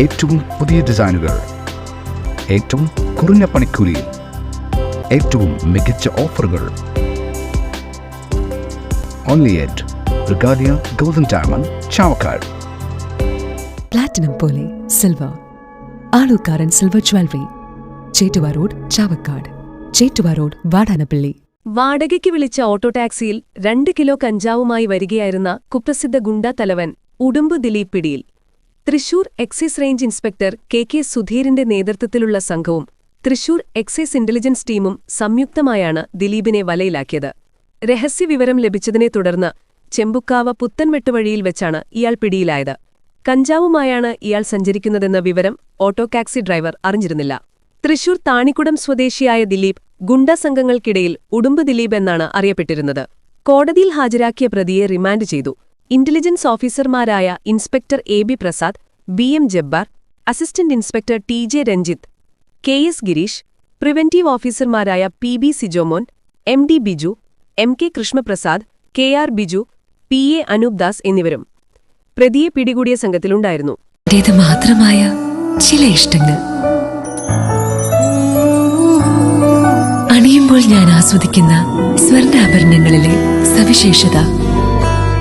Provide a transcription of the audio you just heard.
ഏറ്റവും പുതിയ ഡിസൈനുകൾ ഏറ്റവും കുറഞ്ഞ പണിക്കൂലിയിൽ ഏറ്റവും മികച്ച ഓഫറുകൾ. Only at Regalia golden diamond Chavakkad platinum പോലെ silver Alukkaran silver jewellery Chettuva road Chavakkad Chettuva road Vadanappally. വാടകയ്ക്ക് വിളിച്ച ഓട്ടോ ടാക്സിയിൽ രണ്ട് കിലോ കഞ്ചാവുമായി വരികയായിരുന്ന കുപ്രസിദ്ധ ഗുണ്ടാ തലവൻ ഉടുമ്പ് ദിലീപ് പിടിയിൽ. Thrissur excise range inspector K K സുധീറിന്റെ നേതൃത്വത്തിലുള്ള സംഘവും തൃശൂർ എക്സൈസ് ഇന്റലിജൻസ് ടീമും സംയുക്തമായാണ് ദിലീപിനെ വലയിലാക്കിയത്. രഹസ്യവിവരം ലഭിച്ചതിനെ തുടർന്ന് ചെമ്പുക്കാവ് പുത്തൻവെട്ടുവഴിയിൽ വെച്ചാണ് ഇയാൾ പിടിയിലായത്. കഞ്ചാവുമായാണ് ഇയാൾ സഞ്ചരിക്കുന്നതെന്ന വിവരം ഓട്ടോ ടാക്സി ഡ്രൈവർ അറിഞ്ഞിരുന്നില്ല. തൃശൂർ താണിക്കുടം സ്വദേശിയായ ദിലീപ് ഗുണ്ട സംഘങ്ങൾക്കിടയിൽ ഉടുമ്പ് ദിലീപ് എന്നാണ് അറിയപ്പെട്ടിരുന്നത്. കോടതിയിൽ ഹാജരാക്കിയ പ്രതിയെ റിമാൻഡ് ചെയ്തു. ഇന്റലിജൻസ് ഓഫീസർമാരായ inspector A B Prasad B M Jabbar assistant inspector T J Ranjith K S Girish preventive ഓഫീസർമാരായ P B Sijomon M D Biju M K Krishnaprasad K R Biju P A Anoop Das എന്നിവരും പ്രതിയെ പിടികൂടിയ സംഘത്തിലുണ്ടായിരുന്നു. മാത്രമായ ചില ഇഷ്ടങ്ങൾ. അണിയുമ്പോൾ ഞാൻ ആസ്വദിക്കുന്ന സ്വർണാഭരണങ്ങളിലെ സവിശേഷത.